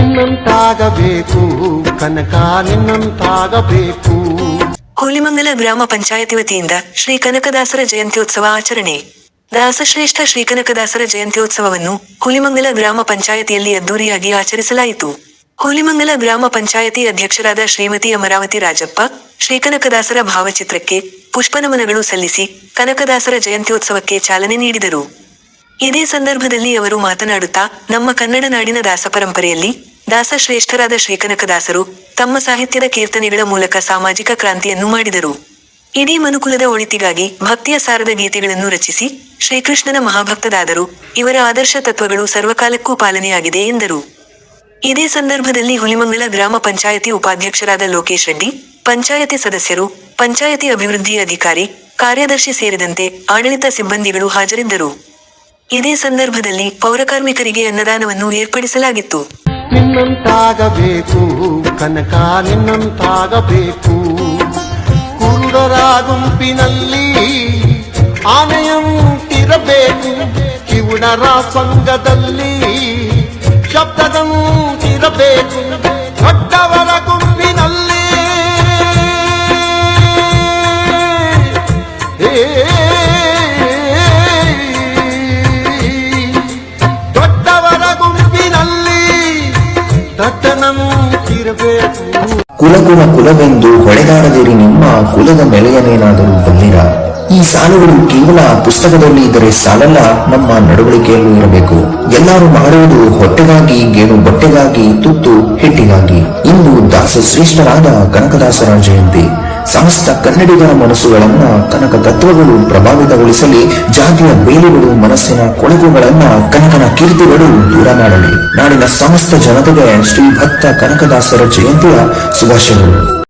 ನಿನ್ನಂತಾಗಬೇಕು, ಕನಕ ನಿನ್ನಂತಾಗಬೇಕು. ಹುಲಿಮಂಗಲ ಗ್ರಾಮ ಪಂಚಾಯತಿ ವತಿಯಿಂದ ಶ್ರೀ ಕನಕದಾಸರ ಜಯಂತ್ಯೋತ್ಸವ ಆಚರಣೆ. ದಾಸಶ್ರೇಷ್ಠ ಶ್ರೀ ಕನಕದಾಸರ ಜಯಂತ್ಯೋತ್ಸವವನ್ನು ಹುಲಿಮಂಗಲ ಗ್ರಾಮ ಪಂಚಾಯತಿಯಲ್ಲಿ ಅದ್ದೂರಿಯಾಗಿ ಆಚರಿಸಲಾಯಿತು. ಹುಲಿಮಂಗಲ ಗ್ರಾಮ ಪಂಚಾಯತಿ ಅಧ್ಯಕ್ಷರಾದ ಶ್ರೀಮತಿ ಅಮರಾವತಿ ರಾಜಪ್ಪ ಶ್ರೀಕನಕದಾಸರ ಭಾವಚಿತ್ರಕ್ಕೆ ಪುಷ್ಪನಮನಗಳು ಸಲ್ಲಿಸಿ ಕನಕದಾಸರ ಜಯಂತ್ಯೋತ್ಸವಕ್ಕೆ ಚಾಲನೆ ನೀಡಿದರು. ಇದೇ ಸಂದರ್ಭದಲ್ಲಿ ಅವರು ಮಾತನಾಡುತ್ತಾ, ನಮ್ಮ ಕನ್ನಡ ನಾಡಿನ ದಾಸ ಪರಂಪರೆಯಲ್ಲಿ ದಾಸಶ್ರೇಷ್ಠರಾದ ಶ್ರೀಕನಕದಾಸರು ತಮ್ಮ ಸಾಹಿತ್ಯದ ಕೀರ್ತನೆಗಳ ಮೂಲಕ ಸಾಮಾಜಿಕ ಕ್ರಾಂತಿಯನ್ನು ಮಾಡಿದರು. ಇಡೀ ಮನುಕುಲದ ಒಳಿತಿಗಾಗಿ ಭಕ್ತಿಯ ಸಾರದ ಗೀತೆಗಳನ್ನು ರಚಿಸಿ ಶ್ರೀಕೃಷ್ಣನ ಮಹಾಭಕ್ತದಾದರು ಇವರ ಆದರ್ಶ ತತ್ವಗಳು ಸರ್ವಕಾಲಕ್ಕೂ ಪಾಲನೆಯಾಗಿದೆ ಎಂದರು. ಇದೇ ಸಂದರ್ಭದಲ್ಲಿ ಹುಲಿಮಂಗಲ ಗ್ರಾಮ ಪಂಚಾಯತಿ ಉಪಾಧ್ಯಕ್ಷರಾದ ಲೋಕೇಶ್ ರೆಡ್ಡಿ, ಪಂಚಾಯತಿ ಸದಸ್ಯರು, ಪಂಚಾಯತಿ ಅಭಿವೃದ್ಧಿ ಅಧಿಕಾರಿ, ಕಾರ್ಯದರ್ಶಿ ಸೇರಿದಂತೆ ಆಡಳಿತ ಸಿಬ್ಬಂದಿಗಳು ಹಾಜರಿದ್ದರು. ಇದೇ ಸಂದರ್ಭದಲ್ಲಿ ಪೌರಕಾರ್ಮಿಕರಿಗೆ ಅನ್ನದಾನವನ್ನು ಏರ್ಪಡಿಸಲಾಗಿತ್ತು. ನಿನ್ನಂತಾಗಬೇಕು ಕನಕ ನಿನ್ನಂತಾಗಬೇಕು ಕುರುಡರ ಗುಂಪಿನಲ್ಲಿ ಆನೆಯಂತಿರಬೇಕು ಕಿವುಡರ ಸಂಘದಲ್ಲಿ ಶಬ್ದದಂತಿರಬೇಕು ದೊಡ್ಡವರ ಗುಂಪಿನಲ್ಲಿ ದೊಡ್ಡವರ ಕುಲಗುಣ ಕುಲವೆಂದು ಹೊಡೆದಾಡದಿರಿ ನಿಮ್ಮ ಕುಲದ ನೆಲೆಯನೇನಾದರೂ ಬಲ್ಲಿರ ಈ ಸಾಲುಗಳು ಕೇವಲ ಪುಸ್ತಕದಲ್ಲಿ ಇದ್ದರೆ ಸಾಲಲ್ಲ, ನಮ್ಮ ನಡವಳಿಕೆಯಲ್ಲೂ ಇರಬೇಕು. ಎಲ್ಲರೂ ಮಾಡುವುದು ಹೊಟ್ಟೆಗಾಗಿ ಗೇಣು ಬಟ್ಟೆಗಾಗಿ, ತುತ್ತು ಹಿಟ್ಟಿಗಾಗಿ. ಇಂದು ದಾಸ ಶ್ರೇಷ್ಠರಾದ ಕನಕದಾಸರ ಜಯಂತಿ. ಸಮಸ್ತ ಕನ್ನಡಿಗರ ಮನಸ್ಸುಗಳನ್ನ ಕನಕ ತತ್ವಗಳು ಪ್ರಭಾವಿತಗೊಳಿಸಲಿ, ಜಾತಿಯ ಬೇಲಿಗಳು ಮನಸ್ಸಿನ ಕೊಳಗುಗಳನ್ನ ಕನಕನ ಕೀರ್ತಿಗಳು ದೂರ ಮಾಡಲಿ. ನಾಡಿನ ಸಮಸ್ತ ಜನತೆಗೆ ಶ್ರೀ ಭಕ್ತ ಕನಕದಾಸರ ಜಯಂತಿಯ ಶುಭಾಶಯಗಳು.